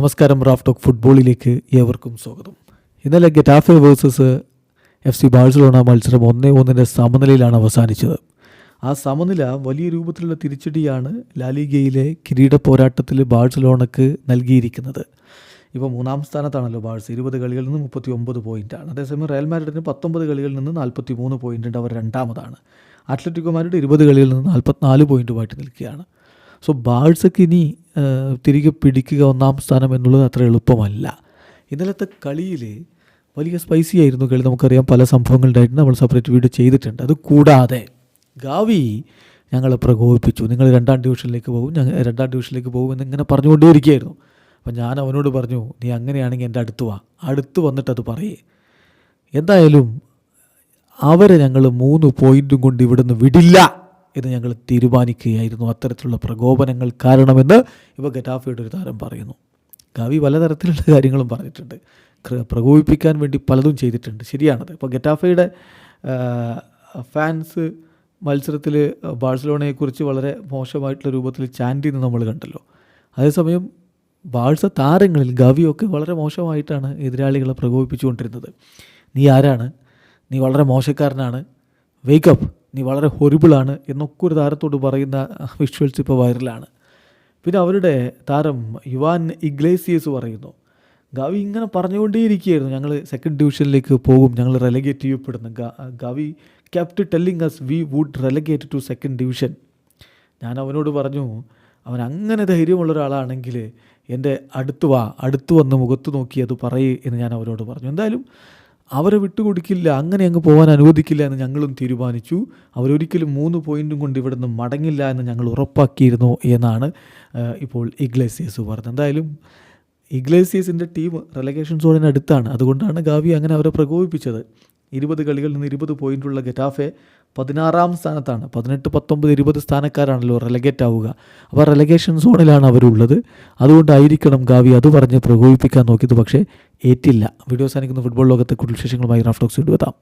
നമസ്കാരം Raf talk ഫുട്ബോളിലേക്ക് ഏവർക്കും സ്വാഗതം. ഇന്നലെ Getafe versus F C Barcelona മത്സരം ഒന്നേ ഒന്നിന്റെ സമനിലയിലാണ് അവസാനിച്ചത്. ആ സമനില വലിയ രൂപത്തിലുള്ള തിരിച്ചടിയാണ് ലാലിഗയിലെ കിരീട പോരാട്ടത്തിൽ ബാഴ്സലോണക്ക് നൽകിയിരിക്കുന്നത്. ഇപ്പോൾ മൂന്നാം സ്ഥാനത്താണല്ലോ ബാഴ്സ്. ഇരുപത് കളികളിൽ നിന്ന് മുപ്പത്തി ഒമ്പത് പോയിന്റാണ് അതേസമയം റയൽ മാരിഡിന് പത്തൊമ്പത് കളികളിൽ നിന്ന് നാൽപ്പത്തി മൂന്ന് പോയിന്റ് ഉണ്ട് അവർ രണ്ടാമതാണ്. അത്ലറ്റിക്കോ മാഡ്രിഡ് ഇരുപത് കളികളിൽ നിന്ന് നാൽപ്പത്തിനാല് പോയിന്റുമായിട്ട് നിൽക്കുകയാണ്. സോ ബാഴ്സക്ക് ഇനി തിരികെ പിടിക്കുക ഒന്നാം സ്ഥാനം എന്നുള്ളത് അത്ര എളുപ്പമല്ല. ഇന്നലത്തെ കളിയിൽ വലിയ സ്പൈസി ആയിരുന്നു കളി. നമുക്കറിയാം പല സംഭവങ്ങളുണ്ടായിട്ട് നമ്മൾ സെപ്പറേറ്റ് വീഡിയോ ചെയ്തിട്ടുണ്ട്. അത് കൂടാതെ ഗാവി ഞങ്ങളെ പ്രകോപിപ്പിച്ചു. നിങ്ങൾ രണ്ടാം ഡിവിഷനിലേക്ക് പോകും. ഞങ്ങൾ രണ്ടാം ഡിവിഷനിലേക്ക് പോകും എന്നിങ്ങനെ പറഞ്ഞുകൊണ്ടേയിരിക്കുകയായിരുന്നു. അപ്പം ഞാൻ അവനോട് പറഞ്ഞു നീ അങ്ങനെയാണെങ്കിൽ എന്റെ അടുത്ത് വാ. അടുത്ത് വന്നിട്ട് അത് പറയേ. എന്തായാലും അവരെ ഞങ്ങൾ മൂന്ന് പോയിന്റും കൊണ്ട് ഇവിടുന്ന് വിടില്ല. എന്ന് ഞങ്ങൾ തീരുമാനിക്കുകയായിരുന്നു. അത്തരത്തിലുള്ള പ്രകോപനങ്ങൾ കാരണമെന്ന് ഇപ്പോൾ ഗറ്റാഫയുടെ ഒരു താരം പറയുന്നു. കവി പലതരത്തിലുള്ള കാര്യങ്ങളും പറഞ്ഞിട്ടുണ്ട്. പ്രകോപിപ്പിക്കാൻ വേണ്ടി പലതും ചെയ്തിട്ടുണ്ട്. ശരിയാണത്. ഇപ്പോൾ ഗറ്റാഫയുടെ ഫാൻസ് മത്സരത്തിൽ ബാഴ്സലോണയെക്കുറിച്ച് വളരെ മോശമായിട്ടുള്ള രൂപത്തിൽ ചാൻഡ് ചെയ്യുന്നത് നമ്മൾ കണ്ടല്ലോ. അതേസമയം ബാഴ്സ താരങ്ങളിൽ ഗവിയൊക്കെ വളരെ മോശമായിട്ടാണ് എതിരാളികളെ പ്രകോപിപ്പിച്ചുകൊണ്ടിരുന്നത്. നീ ആരാണ്? നീ വളരെ മോശക്കാരനാണ്. വേക്കപ്പ് നീ വളരെ ഹൊറിബിളാണ് എന്നൊക്കെ ഒരു താരത്തോട് പറയുന്ന വിഷ്വൽസ് ഇപ്പോൾ വൈറലാണ് പിന്നെ അവരുടെ താരം യുവാൻ ഇഗ്ലേസിയസ് പറയുന്നു ഗവി ഇങ്ങനെ പറഞ്ഞുകൊണ്ടേയിരിക്കുകയായിരുന്നു. ഞങ്ങൾ സെക്കൻഡ് ഡിവിഷനിലേക്ക് പോകും. ഞങ്ങൾ റെലഗേറ്റ് ചെയ്യപ്പെടുന്നു. Gavi captain telling us we would relegate to second division ഞാൻ അവനോട് പറഞ്ഞു അവൻ അങ്ങനെ ധൈര്യമുള്ള ഒരാളാണെങ്കിൽ എന്റെ അടുത്ത് വാ അടുത്ത് വന്ന് മുഖത്ത് നോക്കി അത് പറയേ എന്ന് ഞാൻ അവരോട് പറഞ്ഞു. എന്തായാലും അവരെ വിട്ടുകൊടുക്കില്ല അങ്ങനെ അങ്ങ് പോകാൻ അനുവദിക്കില്ല എന്ന് ഞങ്ങളും തീരുമാനിച്ചു. അവരൊരിക്കലും മൂന്ന് പോയിന്റും കൊണ്ട് ഇവിടെ നിന്ന് മടങ്ങില്ല എന്ന് ഞങ്ങൾ ഉറപ്പാക്കിയിരുന്നു എന്നാണ് ഇപ്പോൾ ഇഗ്ലേസിയസ് പറഞ്ഞത്. എന്തായാലും ഇഗ്ലേസിയസിന്റെ ടീം റെലഗേഷൻ സോണിന് അടുത്താണ് അതുകൊണ്ടാണ് ഗാവി അങ്ങനെ അവരെ പ്രകോപിപ്പിച്ചത്. ഇരുപത് കളികളിൽ നിന്ന് ഇരുപത് പോയിന്റുള്ള ഗറ്റാഫെ പതിനാറാം സ്ഥാനത്താണ്. പതിനെട്ട് പത്തൊമ്പത് ഇരുപത് സ്ഥാനക്കാരാണല്ലോ റെലഗേറ്റ് ആവുക. അപ്പോൾ റെലഗേഷൻ സോണിലാണ് അവരുള്ളത്. അതുകൊണ്ടായിരിക്കണം ഗാവി അത് പറഞ്ഞ് പ്രകോപിപ്പിക്കാൻ നോക്കിയത്. പക്ഷേ ഏറ്റില്ല. വീഡിയോ സാധിക്കുന്ന ഫുട്ബോൾ ലോകത്തെ കൂടുതൽ വിശേഷങ്ങളുമായി റാഫ്റ്റോക്സ് കൊണ്ടുവെത്താം